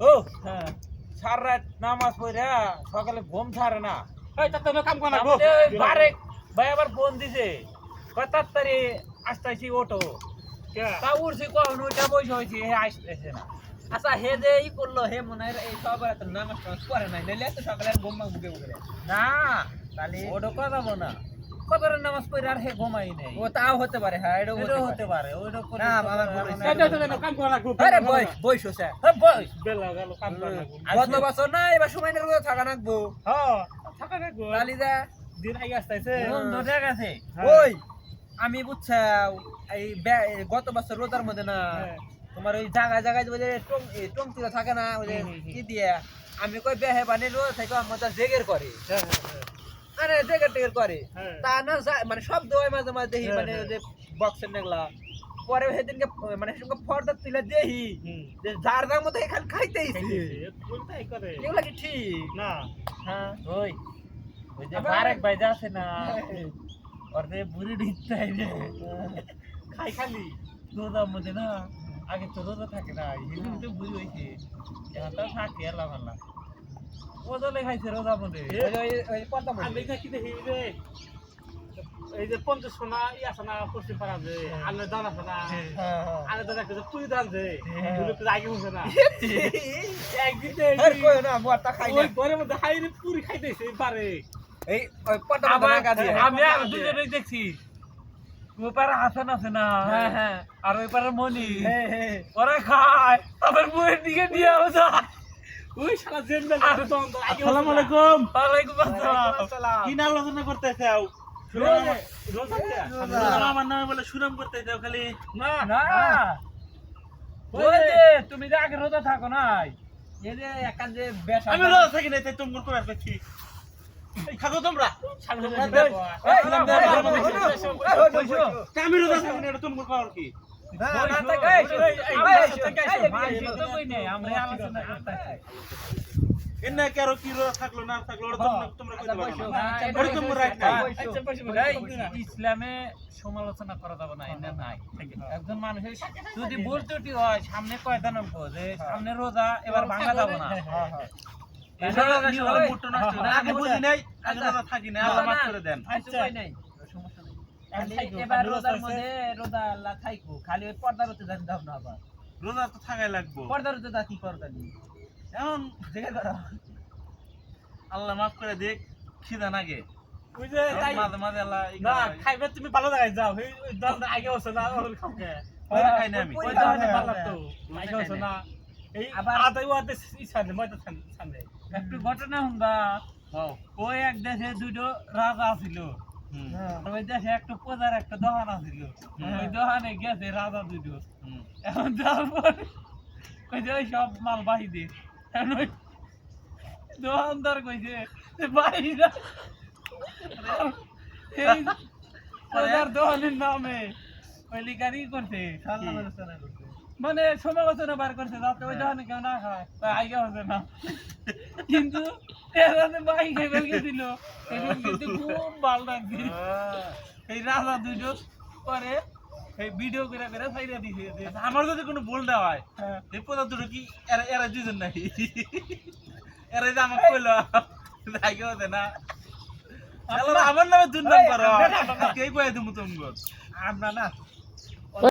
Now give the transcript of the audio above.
ও হ্যাঁ। সার রাত নামাজ পড়ে সকালে ঘুম ছাড়ে না। এই তা তুমি কাম কর না বারেক ভাই আবার ফোন দিছে তাড়াতাড়ি আসতেছি ওটো তা উঠছি কখন? ওইটা বসে হয়েছে হে আসতেছে না। আচ্ছা হে যে ই করল হে মনে হয় এই সব তো নামাজ করে নাই নাইলে তো সকালে ঘুম বুকে বুকে না তাহলে ওটা কথা না। নামাজ পড়ে আর হে ঘুমাই নাই। ও তাও হতে পারে হ্যাঁ এটাও হতে হতে পারে। পারে ওইটা করে না, আমার। হয়েছে। তো কাম কর না গো আরে বই বইছো স্যার হে বস বেলা গেল কাম কর না গো গত বছর না এবার সময় নেই থাকা নাকবো হ্যাঁ থাকা গো তাহলে যা দিন আসতেছে। বন্ধু ঠিক আছে ওই আমি বুঝছাও এই গত বছর রোজার মধ্যে না হ্যাঁ। তোমার ওই জায়গায় জায়গায় ওই যে টং এই টং তুলে থাকে না ওই যে। কি দিয়ে আমি কই বেহে বানি রোজ থেকে আমাদের জেগের করে। হ্যাঁ হ্যাঁ। আরে জেগের টেগের করে। হ্যাঁ। তা না মানে মাঝে মাঝে দেখি হ্যাঁ, মানে হ্যাঁ। যে বক্সের নেগলা। পরে সেদিনকে মানে সেদিনকে ফর্দা তুলে দেহি। যে যার যার মতো এখানে কোনটাই এগুলা কি ঠিক? না। হ্যাঁ। ওই ওই যে বারেক ভাই যাচ্ছে না ওর যে বুড়ি ঢিকতে রে। খাই খালি। রোজার মধ্যে না আগে তো রোজা থাকে না তো বুড়ি হয়েছে এখন তো থাকে এলাম আল্লাহ বদলে খাইছে রোজা বলে এই যে পঞ্চাশ সোনা ইয়া সোনা পশ্চিম যে আলে দানা সোনা আলে দানা কিছু তুই দান যে আগে হচ্ছে না। একদিন ঘরের মধ্যে খাইনি পুরি খাইতেছে পারে এই আমি আর দুজনেই দেখছি। ওপারে হাসান আছে না? আর ওই পারে মনি ওরা খায়। তারপর মুয়ের দিকে দিয়ে যায় ওই সারা জেন্ডার আসসালামু আলাইকুম ওয়ালাইকুম আসসালাম আসসালাম। কি না আলোচনা করতে চাও রোজা- রোজা দিয়া? রোজা। আমার নামে বলে সুনাম করতে চাও খালি না না ওই যে তুমি যে আগে রোজা থাকো নাই এই যে একান যে বেশ আমি রোজা থাকি তাই তুমি করে তোমরা আমি রোজা থাকি না এটা তুমি কি না, না, তাই, এনে কারও কি রোজা থাকল না থাকল ওটা তোমরা তোমরা কইতে পারো না। আচ্ছা, ওটা তোমার রাইট নাই। বসো। আচ্ছা, বসে বসে এই, বসে না। ইসলামে সমালোচনা করা যাবে না এটা নাই। একজন মানুষের যদি ভুল ত্রুটি হয় সামনে নম্বর যে সামনে রোজা এবার ভাঙা যাবে না। হ্যাঁ, হ্যাঁ। বুঝি নাই আগে আচ্ছা। থাকি আল্লাহ মাফ করে দেন। আচ্ছা, নাই, খাইকো, এবার রোজার মধ্যে রোজা আল্লাহ খাইকো খালি ওই পর্দার হতে যান দাও না আবার। রোজা তো থাকাই লাগবো। পর্দার হতে যা কি করতা নি এখন দেখে করো আল্লাহ মাফ করে দেখ খিদা নাগে। ওই যে মাঝে মাঝে না খাইবে তুমি ভালো জায়গায় যাও। ওই ওই দাম আগে হচ্ছে না ওর খাওকে ওই খাই না আমি। ওই ওই দাম দাম ভালো লাগতো। আগে হচ্ছে না এই আবার- আদাই ওয়াতে ইসানে ময়দা সামনে। একটু ঘটনা শুনবা। ওই এক দেশে দুটো রাজা ছিল। ওই দেশে একটা প্রজার একটা দোকান আছিল ওই দোকানে গেছে রাজা দুটো। এখন তারপর ওই যে সব মাল বাহিদে এখন ওই দোকানদার কইছে যে বাহিরা প্রজার দোকানের নামে ওই করছে। মানে সমালোচনা বার করছে যাতে ওই দোকানে কেউ না খায় তাই আইগা হচ্ছে না। কিন্তু এরা যে বাই খেয়ে গেছিল এটা কিন্তু খুব ভালো লাগছে এই রাজা দুটো পরে এই ভিডিও করে করে দিছে। আমার যদি কোনো ভুল না হয় হ্যাঁ, এই পদা দুটো কি এরা এরা দুজন নাই এরা যে আমাকে কইলো আগে হতে না। আমার নামে দুর্নাম করো কে কয়ে তুমি আমরা না